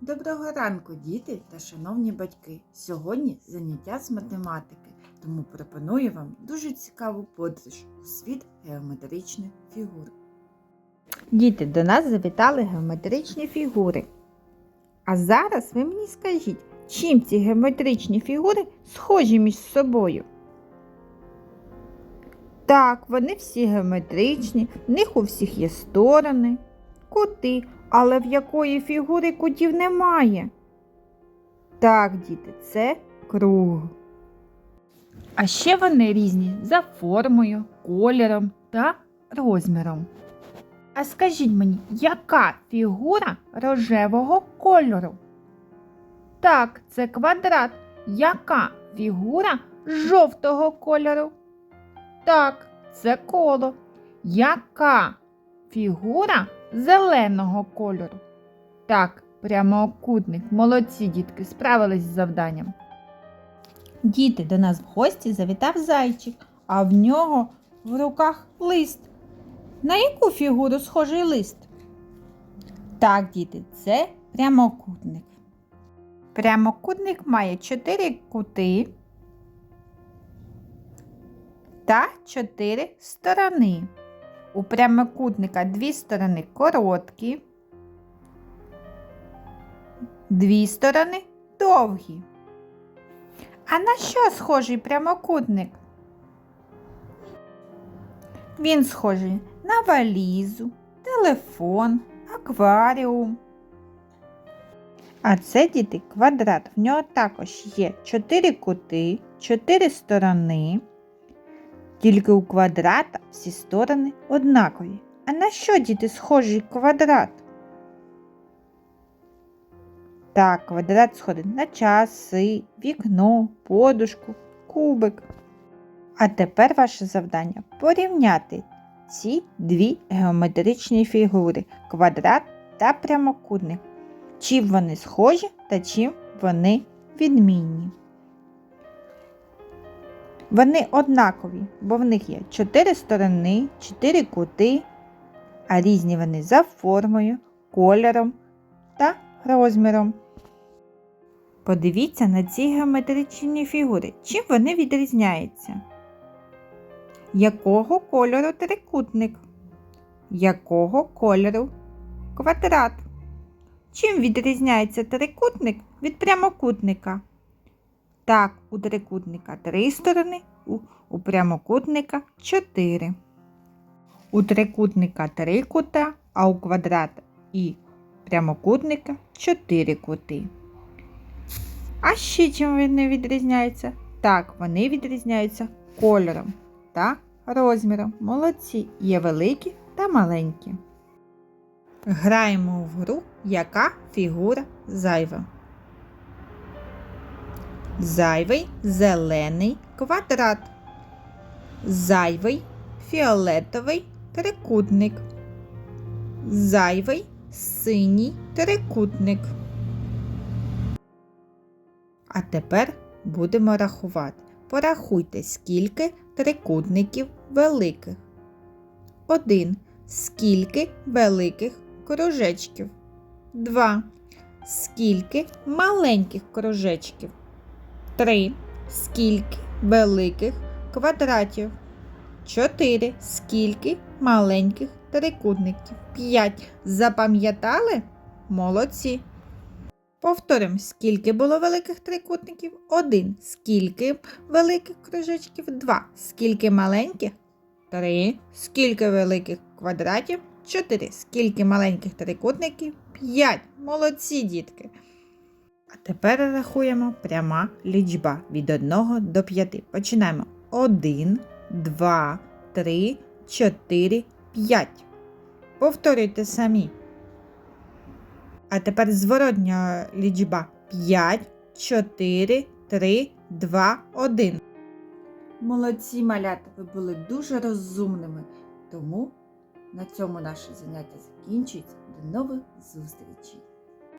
Доброго ранку, діти та шановні батьки! Сьогодні заняття з математики, тому пропоную вам дуже цікаву подорож у світ геометричних фігур. Діти, до нас завітали геометричні фігури. А зараз ви мені скажіть, чим ці геометричні фігури схожі між собою? Так, вони всі геометричні, в них у всіх є сторони, кути, але в якої фігури кутів немає. Так, діти, це круг. А ще вони різні за формою, кольором та розміром. А скажіть мені, яка фігура рожевого кольору? Так, це квадрат. Яка фігура жовтого кольору? Так, це коло. Яка фігура зеленого кольору? Так, прямокутник. Молодці, дітки, справились з завданням. Діти, до нас в гості завітав зайчик, а в нього в руках лист. На яку фігуру схожий лист? Так, діти, це прямокутник. Прямокутник має чотири кути та чотири сторони. У прямокутника дві сторони короткі, дві сторони довгі. А на що схожий прямокутник? Він схожий на валізу, телефон, акваріум. А це діти квадрат. В нього також є чотири кути, чотири сторони. Тільки у квадрата всі сторони однакові. А на що діти схожий квадрат? Так, квадрат сходить на часи, вікно, подушку, кубик. А тепер ваше завдання порівняти ці дві геометричні фігури квадрат та прямокутник. Чим вони схожі та чим вони відмінні. Вони однакові, бо в них є чотири сторони, чотири кути, а різні вони за формою, кольором та розміром. Подивіться на ці геометричні фігури. Чим вони відрізняються? Якого кольору трикутник? Якого кольору квадрат? Чим відрізняється трикутник від прямокутника? Так, у трикутника три сторони, у, прямокутника чотири. У трикутника три кута, а у квадрата і прямокутника чотири кути. А ще чим вони відрізняються? Так, вони відрізняються кольором та розміром. Молодці є великі та маленькі. Граємо в гру, яка фігура зайва. Зайвий зелений квадрат. Зайвий фіолетовий трикутник. Зайвий синій трикутник. А тепер будемо рахувати. Порахуйте, скільки трикутників великих. 1. Скільки великих кружечків. 2. Скільки маленьких кружечків. 3. Скільки великих квадратів. 4. Скільки маленьких трикутників. 5. Запам'ятали? Молодці. Повторимо, скільки було великих трикутників? 1. Скільки великих кружечків? 2. Скільки маленьких? 3. Скільки великих квадратів? 4. Скільки маленьких трикутників? 5. Молодці, дітки. А тепер рахуємо пряма лічба від 1 до 5. Починаємо. 1, 2, 3, 4, 5. Повторюйте самі. А тепер зворотня лічба 5, 4, 3, 2, 1. Молодці малята, ви були дуже розумними, тому на цьому наше заняття закінчується. До нових зустрічей!